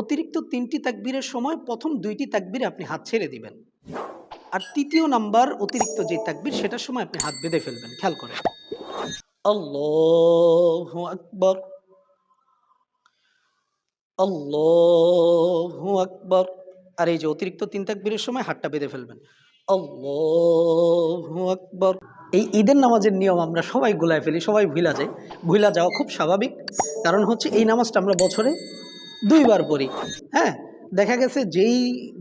অতিরিক্ত তিনটি তাকবীরের সময় প্রথম দুইটি তাকবীরে আপনি হাত ছেড়ে দিবেন। আর তৃতীয় নাম্বার অতিরিক্ত যে তাকবীর, সেটার সময় আপনি হাত বেঁধে ফেলবেন, খেয়াল করেন। আকবার। আল্লাহু আকবার। আর এই যে অতিরিক্ত তিন তাকবীরের সময় হাতটা বেঁধে ফেলবেন। আল্লাহু আকবার। এই ঈদের নামাজের নিয়ম আমরা সবাই গোলায় ফেলি, সবাই ভুলা যায়। ভুলা যাওয়া খুব স্বাভাবিক। কারণ হচ্ছে এই নামাজটা আমরা বছরে দুইবার পড়ি হ্যাঁ? দেখা গেছে যেই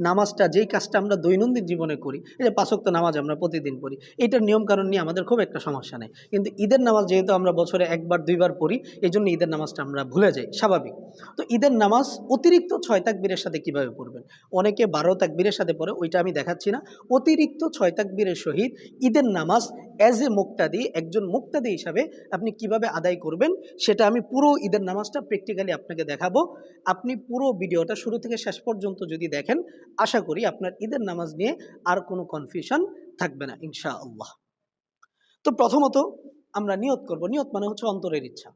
নামাজটা, যেই কাজটা আমরা দৈনন্দিন জীবনে করি, এই যে পাঁচক্ত নামাজ আমরা প্রতিদিন পড়ি, এটার নিয়ম কারণ নিয়ে আমাদের খুব একটা সমস্যা নেই। কিন্তু ঈদের নামাজ যেহেতু আমরা বছরে একবার, দুইবার পড়ি, এই জন্য ঈদের নামাজটা আমরা ভুলে যাই, স্বাভাবিক। তো ঈদের নামাজ অতিরিক্ত ছয় তাকবীরের সাথে কীভাবে পড়বেন? অনেকে বারো তাকবীরের সাথে পড়ে, ওইটা আমি দেখাচ্ছি না। অতিরিক্ত ছয় তাকবীরের সহিত ঈদের নামাজ অ্যাজ এ মুক্তাদি, একজন মুক্তাদি হিসাবে আপনি কীভাবে আদায় করবেন, সেটা আমি পুরো ঈদের নামাজটা প্র্যাকটিক্যালি আপনাকে দেখাবো। আপনি পুরো ভিডিওটা শুরু থেকে শেষ পর্যন্ত যদি দেখেন, আশা করি আপনার ঈদের নামাজ নিয়ে আর কোনো কনফিউশন থাকবে না ইনশা আল্লাহ তো প্রথমত আমরা নিয়ত করব। নিয়ত মানে হচ্ছে অন্তরের ইচ্ছা।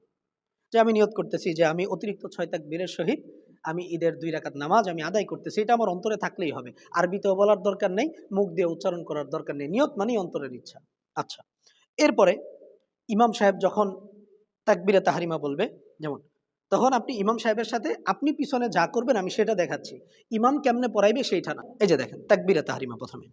যে আমি নিয়ত করতেছি যে আমি অতিরিক্ত ছয় তাকবীরের সহিত আমি ঈদের দুই রাকাত নামাজ আমি আদায় করতেছি, এটা আমার অন্তরে থাকলেই হবে। আরবিতেও বলার দরকার নেই, মুখ দিয়ে উচ্চারণ করার দরকার নেই। নিয়ত মানেই অন্তরের ইচ্ছা। আচ্ছা এরপরে ইমাম সাহেব যখন তাকবিরে তাহারিমা বলবে, যেমন তখন আপনি ইমাম সাহেবের সাথে, আপনি পিছনে যা করবেন, আমি সেটা দেখাচ্ছি। ইমাম কেমনে পড়াইবে সেইটা না। এই যে দেখেন, তাকবিরে তাহারিমা প্রথমে।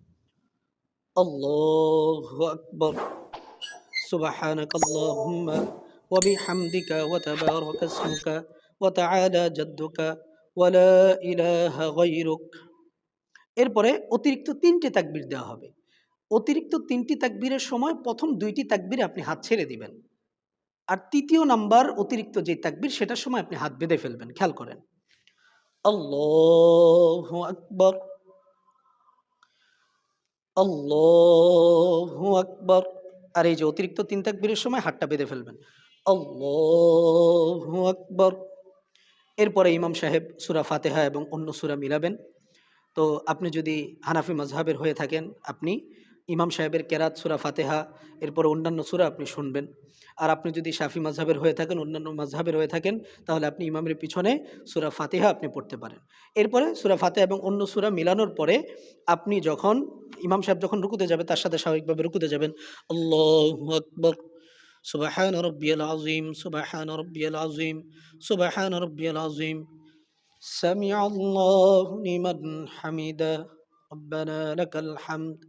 এরপরে অতিরিক্ত তিনটি তাকবীর দেওয়া হবে। অতিরিক্ত তিনটি তাকবীরের সময় প্রথম দুইটি তাকবীরে আপনি হাত ছেড়ে দিবেন। আর তৃতীয় নাম্বার অতিরিক্ত যে তাকবির, সেটার সময় আপনি হাত বেঁধে ফেলবেন, খেয়াল করেন। আকবার। আকবার। আর এই যে অতিরিক্ত তিন তাকবীরের সময় হাতটা বেঁধে ফেলবেন। আল্লাহু আকবার। এরপরে ইমাম সাহেব সুরা ফাতেহা এবং অন্য সুরা মিলাবেন। তো আপনি যদি হানাফি মাজহাবের হয়ে থাকেন, আপনি ইমাম সাহেবের কেরাত সুরা ফাতেহা এরপর অন্যান্য সুরা আপনি শুনবেন আর আপনি যদি শাফি মাজহাবের হয়ে থাকেন অন্যান্য মাজহাবের হয়ে থাকেন তাহলে আপনি ইমামের পিছনে সুরা ফাতেহা আপনি পড়তে পারেন এরপরে সুরা ফাতেহা এবং অন্য সুরা মিলানোর পরে আপনি যখন ইমাম সাহেব যখন রুকুতে যাবে তার সাথে স্বাভাবিকভাবে রুকুতে যাবেন আল্লাহ আকবর সুবাহান রব্বিয়াল আজিম সুবাহান রব্বিয়াল আজিম সুবাহান রব্বিয়াল আজিম سمع الله لمن حمده ربنا لك الحمد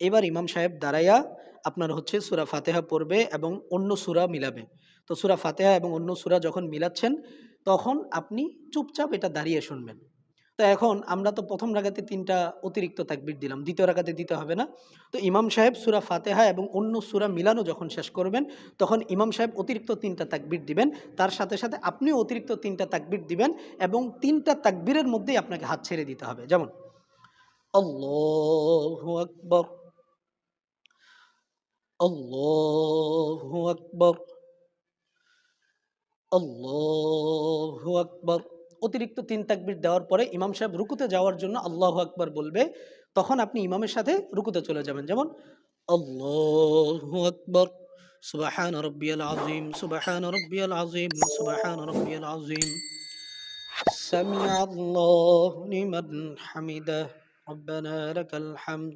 এবার ইমাম সাহেব দাঁড়াইয়া আপনার হচ্ছে সুরা ফাতেহা পড়বে এবং অন্য সুরা মিলাবে। তো সুরা ফাতেহা এবং অন্য সুরা যখন মিলাচ্ছেন, তখন আপনি চুপচাপ এটা দাঁড়িয়ে শুনবেন। তো এখন আমরা তো প্রথম রাগাতে তিনটা অতিরিক্ত তাকবির দিলাম, দ্বিতীয় রাগাতে দিতে হবে না। তো ইমাম সাহেব সুরা ফাতেহা এবং অন্য সুরা মিলানো যখন শেষ করবেন, তখন ইমাম সাহেব অতিরিক্ত তিনটা তাকবির দিবেন। তার সাথে সাথে আপনিও অতিরিক্ত তিনটা তাকবির দিবেন এবং তিনটা তাকবীরের মধ্যেই আপনাকে হাত ছেড়ে দিতে হবে। যেমন, আল্লাহ আকবর। আল্লাহু আকবর আল্লাহু আকবর অতিরিক্ত তিন তাকবির দেওয়ার পরে ইমাম সাহেব রুকুতে যাওয়ার জন্য আল্লাহু আকবর বলবে তখন আপনি ইমামের সাথে রুকুতে চলে যাবেন যেমন আল্লাহু আকবর সুবাহান রব্বিয়াল আজিম সুবাহান রব্বিয়াল আজিম সুবাহান রব্বিয়াল আজিম سمع الله لمن حمده ربنا لك الحمد